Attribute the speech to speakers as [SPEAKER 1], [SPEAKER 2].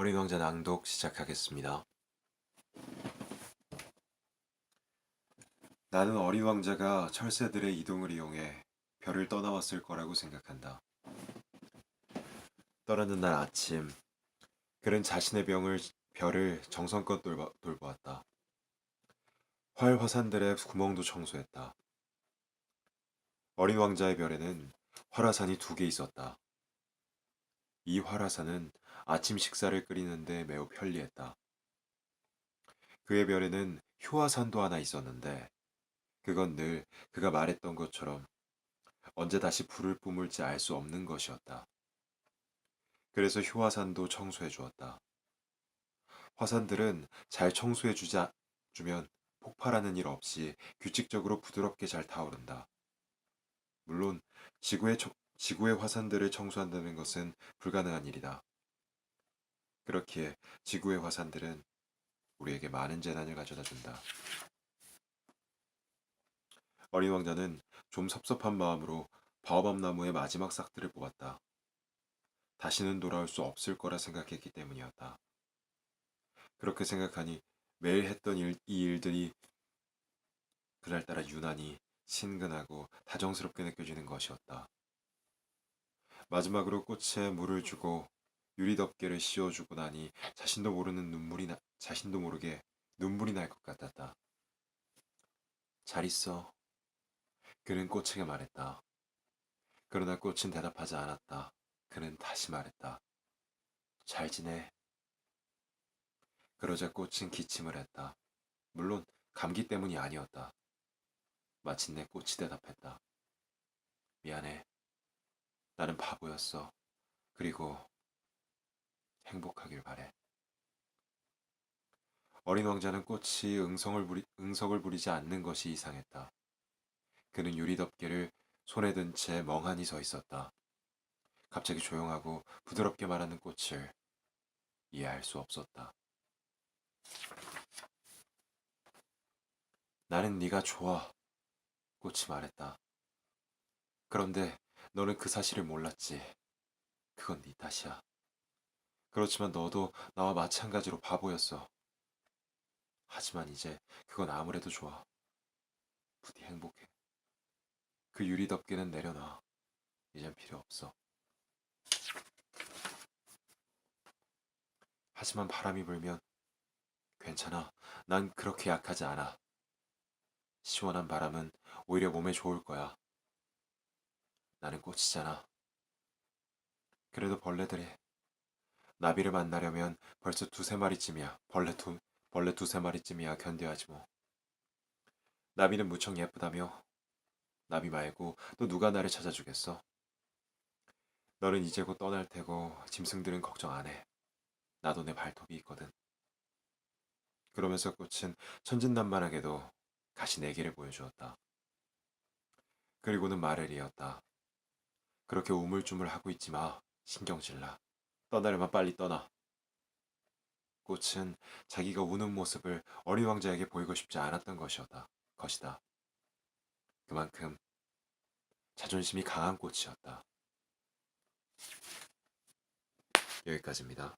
[SPEAKER 1] 어린 왕자 낭독 시작하겠습니다. 나는 어린 왕자가 철새들의 이동을 이용해 별을 떠나왔을 거라고 생각한다. 떠나는 날 아침, 그는 자신의 병을, 별을 정성껏 돌봐, 돌보았다. 활 화산들의 구멍도 청소했다. 어린 왕자의 별에는 활화산이 두 개 있었다. 이 활화산은 아침 식사를 끓이는데 매우 편리했다. 그의 별에는 효화산도 하나 있었는데 그건 늘 그가 말했던 것처럼 언제 다시 불을 뿜을지 알 수 없는 것이었다. 그래서 효화산도 청소해 주었다. 화산들은 잘 청소해 주자 주면 폭발하는 일 없이 규칙적으로 부드럽게 잘 타오른다. 물론 지구의 청- 지구의 화산들을 청소한다는 것은 불가능한 일이다. 그렇기에 지구의 화산들은 우리에게 많은 재난을 가져다 준다. 어린 왕자는 좀 섭섭한 마음으로 바오밤 나무의 마지막 싹들을 뽑았다. 다시는 돌아올 수 없을 거라 생각했기 때문이었다. 그렇게 생각하니 매일 했던 일, 이 일들이 그날따라 유난히 친근하고 다정스럽게 느껴지는 것이었다. 마지막으로 꽃에 물을 주고 유리 덮개를 씌워주고 나니 자신도 모르는 눈물이 나, 자신도 모르게 눈물이 날 것 같았다. 잘 있어. 그는 꽃에게 말했다. 그러나 꽃은 대답하지 않았다. 그는 다시 말했다. 잘 지내. 그러자 꽃은 기침을 했다. 물론 감기 때문이 아니었다. 마침내 꽃이 대답했다. 미안해. 나는 바보였어. 그리고 행복하길 바래. 어린 왕자는 꽃이 응성을 부리, 응석을 부리지 않는 것이 이상했다. 그는 유리 덮개를 손에 든 채 멍하니 서 있었다. 갑자기 조용하고 부드럽게 말하는 꽃을 이해할 수 없었다. 나는 네가 좋아. 꽃이 말했다. 그런데 너는 그 사실을 몰랐지. 그건 네 탓이야. 그렇지만 너도 나와 마찬가지로 바보였어. 하지만 이제 그건 아무래도 좋아. 부디 행복해. 그 유리 덮개는 내려놔. 이젠 필요 없어. 하지만 바람이 불면 괜찮아. 난 그렇게 약하지 않아. 시원한 바람은 오히려 몸에 좋을 거야. 나는 꽃이잖아. 그래도 벌레들이 나비를 만나려면 벌써 두세 마리쯤이야. 벌레 두 벌레 두세 마리쯤이야 견뎌야지 뭐. 나비는 무척 예쁘다며. 나비 말고 또 누가 나를 찾아주겠어? 너는 이제 곧 떠날 테고 짐승들은 걱정 안 해. 나도 내 발톱이 있거든. 그러면서 꽃은 천진난만하게도 다시 내기를 보여주었다. 그리고는 말을 이었다. 그렇게 우물쭈물 하고 있지 마. 신경질 나. 떠나려면 빨리 떠나. 꽃은 자기가 우는 모습을 어린 왕자에게 보이고 싶지 않았던 것이었다. 것이다. 그만큼 자존심이 강한 꽃이었다. 여기까지입니다.